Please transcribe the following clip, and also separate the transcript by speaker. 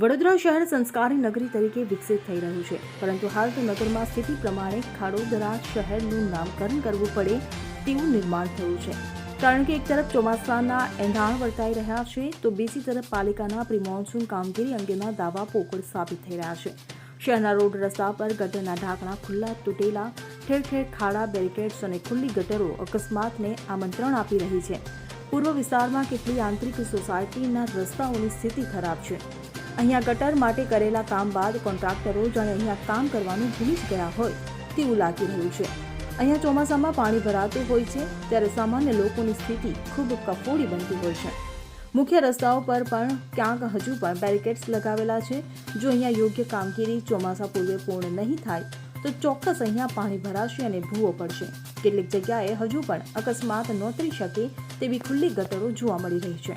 Speaker 1: વડોદરા શહેર સંસ્કારી નગરી તરીકે વિકસિત થઈ રહ્યું છે. પરંતુ હાલ તો નગરમાં સ્થિતિ પ્રમાણે ખાડોદરા શહેરનું નામકરણ કરવું પડે તેવું નિર્માણ થયું છે. કારણ કે એક તરફ ચોમાસાના એંધાણ વર્તાઈ રહ્યા છે, તો બીજી તરફ પાલિકાના પ્રિમોન્સૂન કામગીરી અંગેના દાવા પોકળ સાબિત થઈ રહ્યા છે. શહેરના રોડ રસ્તા પર ગટરના ઢાંકણા ખુલ્લા, તૂટેલા, ઠેર ઠેર ખાડા, બેરિકેડ્સ અને ખુલ્લી ગટરો અકસ્માતને આમંત્રણ આપી રહી છે. પૂર્વ વિસ્તારમાં કેટલી આંતરિક સોસાયટીના રસ્તાઓની સ્થિતિ ખરાબ છે. અહીંયા ગટર માટે કરેલા કામ બાદ કોન્ટ્રાક્ટરો જાણે અહીંયા કામ કરવાનું ભૂલી જ ગયા હોય તેવું લાગી રહ્યું છે. અહીંયા ચોમાસામાં પાણી ભરાતું હોય છે ત્યારે સામાન્ય લોકોની સ્થિતિ ખૂબ કફોડી બનતી હોય છે. મુખ્ય રસ્તાઓ પર પણ ક્યાંક હજુ પણ બેરિકેડ્સ લગાવેલા છે. જો અહીંયા યોગ્ય કામગીરી ચોમાસા પૂર્વે પૂર્ણ નહીં થાય, તો ચોક્કસ અહીંયા પાણી ભરાશે અને ભૂવો પડશે. કેટલીક જગ્યાએ હજુ પણ અકસ્માત નોતરી શકે તેવી ખુલ્લી ગટરો જોવા મળી રહી છે.